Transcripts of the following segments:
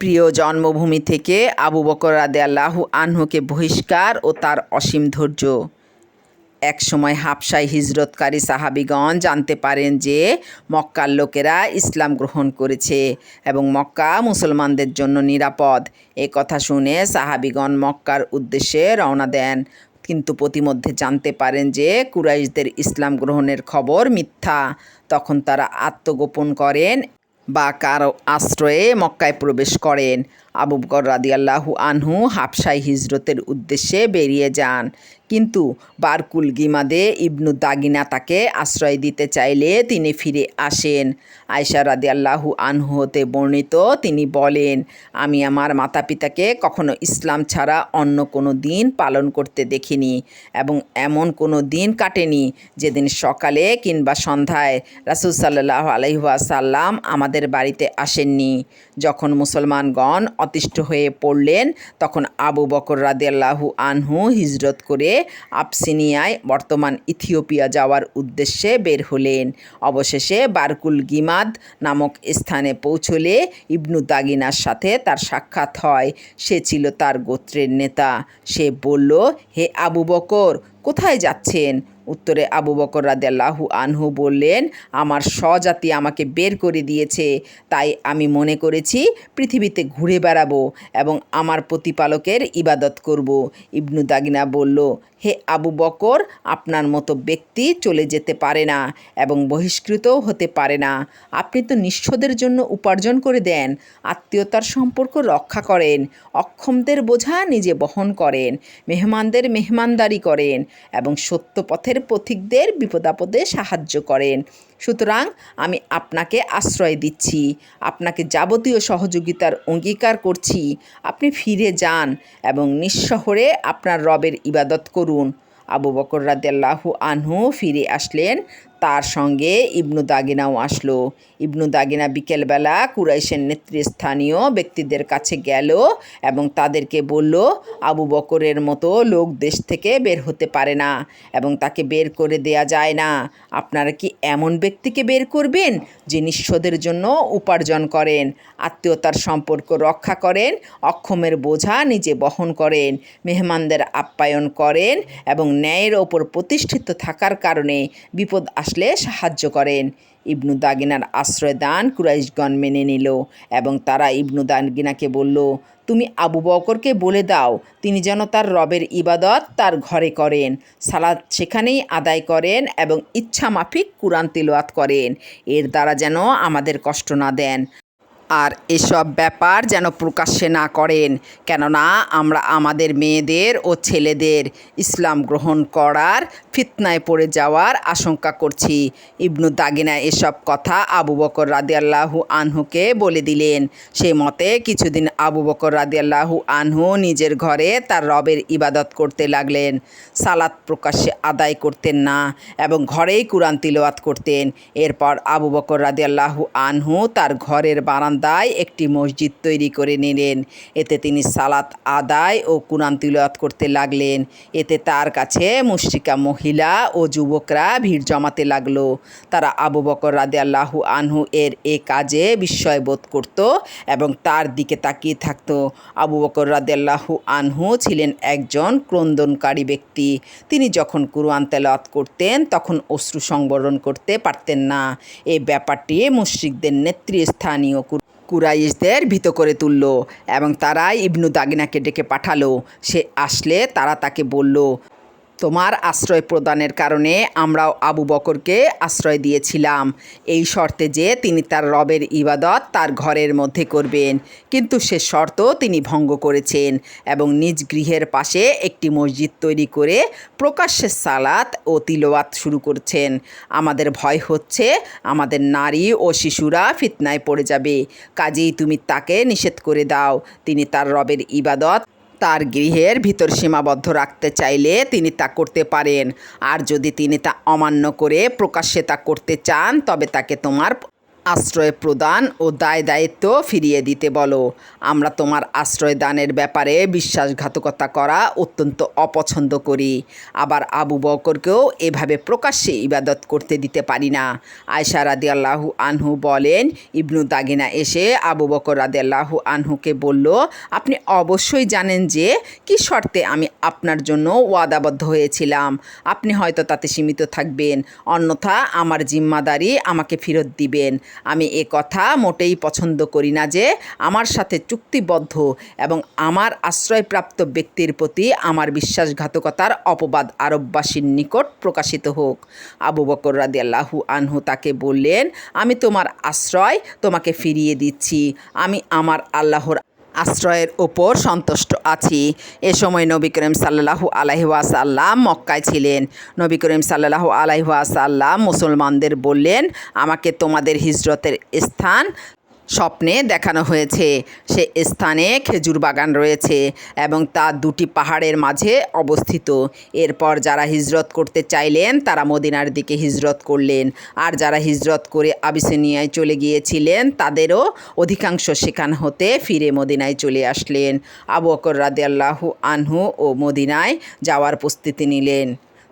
প্রিয় জন্মভূমি থেকে আবু বকর রাদে আল্লাহু আনহুকে বহিষ্কার ও তার অসীম ধৈর্য। একসময় হাবসায় হিজরতকারী সাহাবিগণ জানতে পারেন যে মক্কার লোকেরা ইসলাম গ্রহণ করেছে এবং মক্কা মুসলমানদের জন্য নিরাপদ। এ কথা শুনে সাহাবিগণ মক্কার উদ্দেশ্যে রওনা দেন। কিন্তু প্রতিমধ্যে জানতে পারেন যে কুরাইশদের ইসলাম গ্রহণের খবর মিথ্যা। তখন তারা আত্মগোপন করেন বা কারও আশ্রয়ে মক্কায় প্রবেশ করেন। আবু বকর রাদিয়াল্লাহু আনহু হাবসাই হিজরতের উদ্দেশ্যে বেরিয়ে যান। কিন্তু বারকুল গিমাদে ইবনু দাগিনা তাকে আশ্রয় দিতে চাইলে তিনি ফিরে আসেন। আয়সা রাদিয়াল্লাহু আনহু হতে বর্ণিত তিনি বলেন, আমি আমার মাতা পিতাকে কখনো ইসলাম ছাড়া অন্য কোনো দিন পালন করতে দেখিনি এবং এমন কোনো দিন কাটেনি যেদিন সকালে কিংবা সন্ধ্যায় রাসুল সাল্লাহ আলহিহাসাল্লাম আমাদের বাড়িতে আসেননি। যখন মুসলমানগণ অতিষ্ঠ হয়ে পড়লেন। তখন আবু বকর রাদিয়াল্লাহু আনহু হিজরত করে আবসিনিয়ায় বর্তমান ইথিওপিয়া যাওয়ার উদ্দেশ্যে বের হলেন। অবশেষে বারকুল গিমাদ নামক স্থানে পৌঁছলে ইবনু দাগিনার সাথে তার সাক্ষাৎ হয়। সে ছিল তার গোত্রের নেতা। সে বলল, হে আবু বকর, কোথায় যাচ্ছেন? উত্তরে আবু বকর রাদিয়াল্লাহু আনহু বললেন, আমার স্বজাতি আমাকে বের করে দিয়েছে, তাই আমি মনে করেছি পৃথিবীতে ঘুরে বেড়াবো এবং আমার প্রতিপালকের ইবাদত করব। ইবনু দাগিনা বলল হে আবু বকর, আপনার মতো ব্যক্তি চলে যেতে পারে না এবং বহিষ্কৃতও হতে পারে না। আপনি তো নিঃস্বদের জন্য উপার্জন করে দেন, আত্মীয়তার সম্পর্ক রক্ষা করেন, অক্ষমদের বোঝা নিজে বহন করেন, মেহমানদের মেহমানদারি করেন এবং সত্য পথের পথিকদের বিপদাপদে সাহায্য করেন। সুতরাং আমি আপনাকে আশ্রয় দিচ্ছি, আপনাকে যাবতীয় সহযোগিতার অঙ্গীকার করছি। আপনি ফিরে যান এবং নিঃশহরে আপনার রবের ইবাদত করুন। আবু বকর রাদিয়াল্লাহু আনহু ফিরে আসলেন তার সঙ্গে ইবনু দাগিনাও আসলো। ইবনু দাগিনা বিকেলবেলা কুরাইশের নেতৃস্থানীয় ব্যক্তিদের কাছে গেল এবং তাদেরকে বলল, আবু বকরের মতো লোক দেশ থেকে বের হতে পারে না এবং তাকে বের করে দেয়া যায় না। আপনারা কি এমন ব্যক্তিকে বের করবেন যে নিঃস্বদের জন্য উপার্জন করেন, আত্মীয়তার সম্পর্ক রক্ষা করেন, অক্ষমের বোঝা নিজে বহন করেন, মেহমানদের আপ্যায়ন করেন এবং ন্যায়ের ওপর প্রতিষ্ঠিত থাকার কারণে বিপদ আসলে সাহায্য করেন। ইবনু দাগিনার আশ্রয় দান কুরাইশগণ মেনে নিল এবং তারা ইবনু দাগিনাকে বলল, তুমি আবু বকরকে বলে দাও, তিনি যেন তার রবের ইবাদত তার ঘরে করেন সালাদ সেখানেই আদায় করেন এবং ইচ্ছা মাফিক কুরআন তিলওয়াত করেন। এর দ্বারা যেন আমাদের কষ্ট না দেন। আর এসব ব্যাপার যেন প্রকাশ্যে না করেন। কেননা আমরা আমাদের মেয়েদের ও ছেলেদের ইসলাম গ্রহণ করার ফিতনায় পড়ে যাওয়ার আশঙ্কা করছি। ইবনু দাগিনা এসব কথা আবু বকর রাদিয়াল্লাহু আনহুকে বলে দিলেন। সেই মতে কিছুদিন আবু বকর রাদিয়াল্লাহু আনহু নিজের ঘরে তার রবের ইবাদত করতে লাগলেন। সালাত প্রকাশ্যে আদায় করতেন না এবং ঘরেই কুরআন তিলওয়াত করতেন। এরপর আবু বকর রাদিয়াল্লাহু আনহু তার ঘরের বারান্দায় একটি মসজিদ তৈরি করে নিলেন। এতে তিনি সালাত আদায় ও কুরআন তিলওয়াত করতে লাগলেন। এতে তার কাছে মুশরিকা মহিলা ও যুবকরা ভিড় জমাতে লাগল। তারা আবু বকর রাদিয়াল্লাহু আনহু এর এ কাজে বিস্ময় বোধ করত এবং তার দিকে তাকিয়ে থাকত। আবু বকর রাদিয়াল্লাহু আনহু ছিলেন একজন ক্রন্দনকারী ব্যক্তি। তিনি যখন কুরআন তেলাওয়াত করতেন, তখন অশ্রু সংবরণ করতে পারতেন না। এই ব্যাপারটি মুশরিকদের নেতৃস্থানীয় কুরাইশদের ভীত করে তুলল এবং তারা ইবনু দাগিনাকে ডেকে পাঠালো। সে আসলে তারা তাকে বলল তোমার আশ্রয় প্রদানের কারণে আমরাও আবু বকরকে আশ্রয় দিয়েছিলাম। এই শর্তে যে তিনি তার রবের ইবাদত তার ঘরের মধ্যে করবেন। কিন্তু সে শর্ত তিনি ভঙ্গ করেছেন এবং নিজ গৃহের পাশে একটি মসজিদ তৈরি করে প্রকাশ্যে সালাত ও তিলওয়াত শুরু করছেন। আমাদের ভয় হচ্ছে আমাদের নারী ও শিশুরা ফিতনায় পড়ে যাবে। কাজেই তুমি তাকে নিষেধ করে দাও। তিনি তার রবের ইবাদত তার গৃহের ভিতর সীমাবদ্ধ রাখতে চাইলে তিনি তা করতে পারেন। আর যদি তিনি তা অমান্য করে প্রকাশ্যে তা করতে চান, তবে তাকে তোমার আশ্রয় প্রদান ও দায় দায়িত্ব ফিরিয়ে দিতে বলো। আমরা তোমার আশ্রয় দানের ব্যাপারে বিশ্বাসঘাতকতা করা অত্যন্ত অপছন্দ করি। আবার আবু বকরকেও এভাবে প্রকাশ্যে ইবাদত করতে দিতে পারি না। আয়সা রাদি আল্লাহু আনহু বলেন, ইবনু দাগিনা এসে আবু বকর রাদি আল্লাহু আনহুকে বলল, আপনি অবশ্যই জানেন যে কি শর্তে আমি আপনার জন্য ওয়াদাবদ্ধ হয়েছিলাম। আপনি হয়তো তাতে সীমিত থাকবেন। অন্যথা আমার জিম্মাদারি আমাকে ফেরত দিবেন। আমি এ কথা মোটেই পছন্দ করি না যে আমার সাথে চুক্তিবদ্ধ এবং আমার আশ্রয়প্রাপ্ত ব্যক্তির প্রতি আমার বিশ্বাসঘাতকতার অপবাদ আরববাসীর নিকট প্রকাশিত হোক। আবু বকর রাদি আল্লাহু আনহু তাকে বললেন, আমি তোমার আশ্রয় তোমাকে ফিরিয়ে দিচ্ছি। আমি আমার আল্লাহর আশ্রয়ের ওপর সন্তুষ্ট আছি। এ সময় নবী করিম সাল্লাহু আলাইহাসাল্লাম মক্কায় ছিলেন। নবী করিম সাল্লাহু আলাইহাসাল্লাম মুসলমানদের বললেন, আমাকে তোমাদের হিজরতের স্থান স্বপ্নে দেখানো হয়েছে। সে স্থানে খেজুর বাগান রয়েছে এবং তা দুটি পাহাড়ের মাঝে অবস্থিত। এরপর যারা হিজরত করতে চাইলেন, তারা মদিনার দিকে হিজরত করলেন। আর যারা হিজরত করে আবিসিনিয়ায় চলে গিয়েছিলেন, তাদেরও অধিকাংশ সেখান হতে ফিরে মদিনায় চলে আসলেন। আবু বকর রাদিয়াল্লাহু আনহু ও মদিনায় যাওয়ার প্রস্তুতি নিলেন।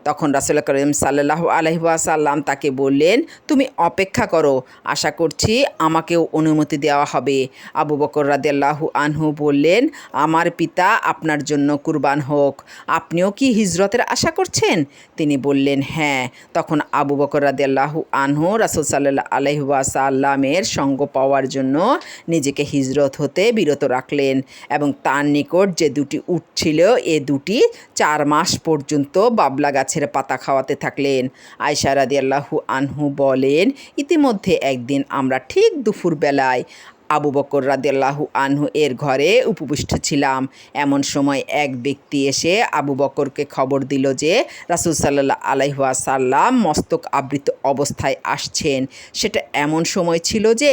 তখন রাসুল করিম সাল্লাহ আলহিবাসাল্লাম তাকে বললেন, তুমি অপেক্ষা করো, আশা করছি আমাকেও অনুমতি দেওয়া হবে। আবু বকর রাদিয়াল্লাহু আনহু বললেন, আমার পিতা আপনার জন্য কুরবান হোক, আপনিও কি হিজরতের আশা করছেন? তিনি বললেন হ্যাঁ। তখন আবু বকর রাদিয়াল্লাহু আনহু রাসুল সাল্লাহ আলহিবাসাল্লামের সঙ্গ পাওয়ার জন্য নিজেকে হিজরত হতে বিরত রাখলেন এবং তার নিকট যে দুটি উট ছিল, এ দুটি চার মাস পর্যন্ত বাবলা গাছের পাতা খাওয়াতে থাকলেন। আয়সা রাদিয়াল্লাহু আনহু বলেন, ইতিমধ্যে একদিন আমরা ঠিক দুপুরবেলায় আবু বকর রাদিয়াল্লাহু আনহু এর ঘরে উপবিষ্ট ছিলাম। এমন সময় এক ব্যক্তি এসে আবু বকরকে খবর দিল যে, রাসুল সাল্লাহ আলাইহাসাল্লাম মস্তক আবৃত অবস্থায় আসছেন। সেটা এমন সময় ছিল যে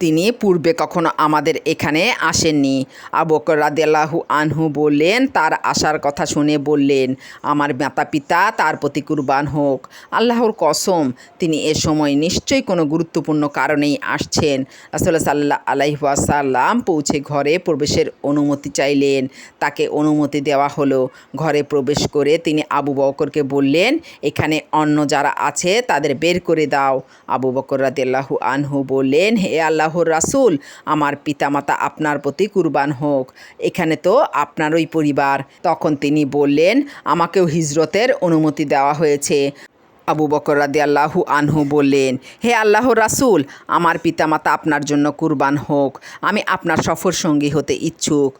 তিনি পূর্বে কখনো আমাদের এখানে আসেননি। আবকর রাদিয়াল্লাহু আনহু বললেন, তার আসার কথা শুনে বললেন, আমার মাতা পিতা তার প্রতি কুরবান হোক। আল্লাহর কসম, তিনি এ সময় নিশ্চয়ই কোনো গুরুত্বপূর্ণ কারণেই আসছেন। রাসুল্লাহ সাল্লাহ আলাইহাসাল্লাম পৌঁছে ঘরে প্রবেশের অনুমতি চাইলেন। তাকে অনুমতি দেওয়া হলো। ঘরে প্রবেশ করে তিনি আবু বকরকে বললেন, এখানে অন্য যারা আছে তাদের বের করে দাও। আবু বকর রাদিয়াল্লাহু আনহু বললেন, হে আল্লাহ আল্লাহর রাসুল, আমার পিতামাতা আপনার প্রতি কুরবান হোক। এখানে তো আপনারই পরিবার। তখন তিনি বললেন, আমাকেও হিজরতের অনুমতি দেওয়া হয়েছে। আবু বকর রাদি আল্লাহু আনহু বললেন, হে আল্লাহ রাসুল, আমার পিতামাতা আপনার জন্য কুরবান হোক। আমি আপনার সফর সঙ্গী হতে ইচ্ছুক।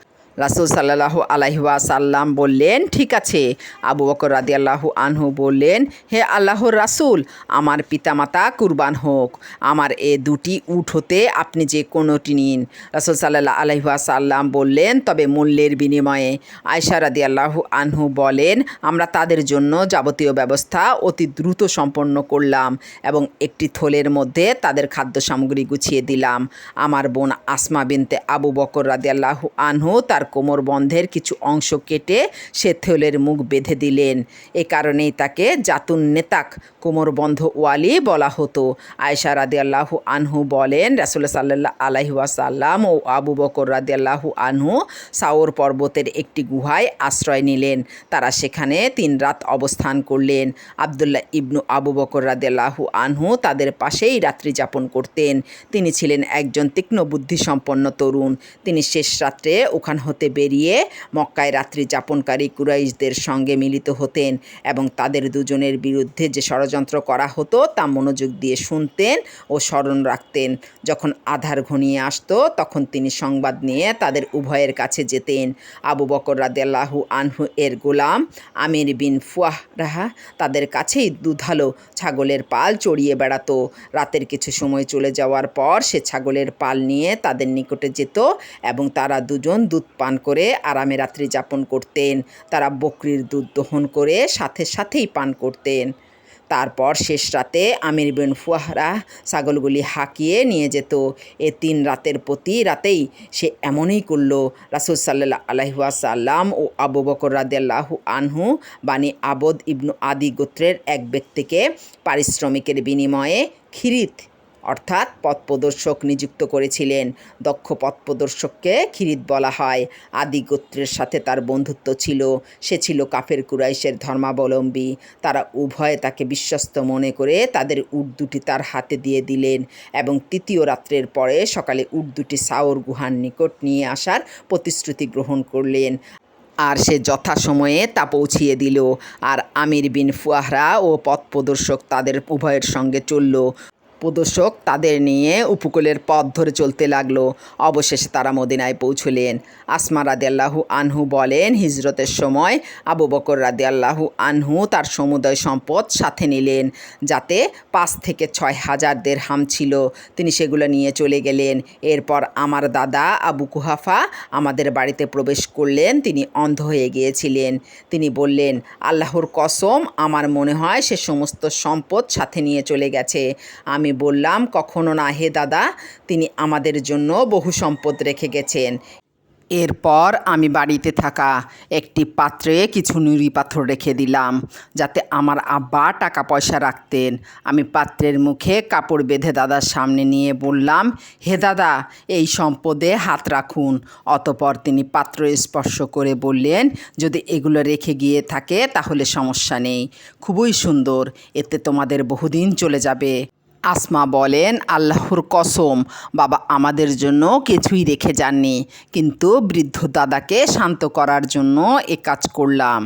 রাসুল সাল্লাহ আলাইহাসাল্লাম বললেন, ঠিক আছে। আবু বকর রাদি আল্লাহু আনহু বললেন, হে আল্লাহর রাসুল, আমার পিতামাতা কুরবান হোক। আমার এ দুটি উঠ হতে আপনি যে কোনোটি নিন। রাসুল সাল্লাহ আলাইহাসাল্লাম বললেন, তবে মূল্যের বিনিময়ে। আয়সা রাদি আল্লাহু আনহু বলেন, আমরা তাদের জন্য যাবতীয় ব্যবস্থা অতি দ্রুত সম্পন্ন করলাম এবং একটি থলের মধ্যে তাদের খাদ্য সামগ্রী গুছিয়ে দিলাম। আমার বোন আসমা বিনতে আবু বকর রাদি আল্লাহু আনহু তার কোমর বন্ধের কিছু অংশ কেটে সে থলের মুখ বেঁধে দিলেন। এ কারণেই তাকে জাতুন নেতাক কোমরবন্ধ ওয়ালি বলা হতো। আয়সা রাদি আল্লাহু আনহু বলেন রাসুল্লাহ সাল্লাহ আলাইহাসাল্লাম ও আবু বকর রাদি আল্লাহু আনহু সাওর পর্বতের একটি গুহায় আশ্রয় নিলেন। তারা সেখানে তিন রাত অবস্থান করলেন। আবদুল্লাহ ইবনু আবু বকর রাদি আল্লাহু আনহু তাদের পাশেই রাত্রি যাপন করতেন। তিনি ছিলেন একজন তীক্ষ্ণ বুদ্ধিসম্পন্ন তরুণ। তিনি শেষ রাত্রে ওখান হতে বেরিয়ে মক্কায় রাত্রি যাপনকারী কুরাইশদের সঙ্গে মিলিত হতেন এবং তাদের দুজনের বিরুদ্ধে যে ষড়যন্ত্র করা হতো তা মনোযোগ দিয়ে শুনতেন ও স্মরণ রাখতেন। যখন আধার ঘনিয়ে আসতো, তখন তিনি সংবাদ নিয়ে তাদের উভয়ের কাছে যেতেন। আবু বকর রাদেলাহু আনহু এর গোলাম আমির বিন ফুয়াহ রাহা তাদের কাছেই দুধালো ছাগলের পাল চড়িয়ে বেড়াতো। রাতের কিছু সময় চলে যাওয়ার পর সে ছাগলের পাল নিয়ে তাদের নিকটে যেত এবং তারা দুজন দুধ পান করে আরামে রাত্রি যাপন করতেন। তারা বকরির দুধ দহন করে সাথে সাথেই পান করতেন। তারপর শেষ রাতে আমির বিন ফুয়াহরা ছাগলগুলি হাঁকিয়ে নিয়ে যেত। এ তিন রাতের প্রতি রাতেই সে এমনই করল। রাসুল সাল্লাহ আলহাসাল্লাম ও আবু বকর রাদিয়াল্লাহু আনহু বাণী আবদ ইবনু আদি গোত্রের এক ব্যক্তিকে পারিশ্রমিকের বিনিময়ে খিরিত অর্থাৎ পথপ্রদর্শক নিযুক্ত করেছিলেন। দক্ষ পথপ্রদর্শককে খিরিদ বলা হয়। আদি গোত্রের সাথে তার বন্ধুত্ব ছিল। সে ছিল কাফের কুরাইশের ধর্মাবলম্বী। তারা উভয়ে তাকে বিশ্বস্ত মনে করে তাদের উট দুটি তার হাতে দিয়ে দিলেন এবং তৃতীয় রাত্রের পরে সকালে উট দুটি সাওর গুহার নিকট নিয়ে আসার প্রতিশ্রুতি গ্রহণ করলেন। আর সে যথাসময়ে তা পৌঁছিয়ে দিল। আর আমির বিন ফুয়াহরা ও পথ প্রদর্শক তাদের উভয়ের সঙ্গে চলল। প্রদর্শক তাদের নিয়ে উপকূলের পথ ধরে চলতে লাগল। অবশেষে তারা মদিনায় পৌঁছলেন। আসমা রাদিয়াল্লাহু আনহু বলেন, হিজরতের সময় আবু বকর রাদিয়াল্লাহু আনহু তার সমুদয় সম্পদ সাথে নিলেন, যাতে পাঁচ থেকে ছয় হাজার দেড়হাম ছিল। তিনি সেগুলো নিয়ে চলে গেলেন। এরপর আমার দাদা আবু কুহাফা আমাদের বাড়িতে প্রবেশ করলেন। তিনি অন্ধ হয়ে গিয়েছিলেন। তিনি বললেন, আল্লাহর কসম, আমার মনে হয় সে সমস্ত সম্পদ সাথে নিয়ে চলে গেছে। আমি বললাম, কখনো না, হে দাদা, তিনি আমাদের জন্য বহু সম্পদ রেখে গেছেন। এরপর আমি বাড়িতে থাকা একটি পাত্রে কিছু নুড়ি পাথর রেখে দিলাম, যাতে আমার আব্বা টাকা পয়সা রাখতেন। আমি পাত্রের মুখে কাপড় বেঁধে দাদার সামনে নিয়ে বললাম, হে দাদা, এই সম্পদে হাত রাখুন। অতপর তিনি পাত্র স্পর্শ করে বললেন, যদি এগুলো রেখে গিয়ে থাকে, তাহলে সমস্যা নেই। খুবই সুন্দর, এতে তোমাদের বহুদিন চলে যাবে। আসমা বলেন, আল্লাহর কসম, বাবা আমাদের জন্য কিছুই রেখে যাননি। কিন্তু বৃদ্ধ দাদাকে শান্ত করার জন্য এ কাজ করলাম।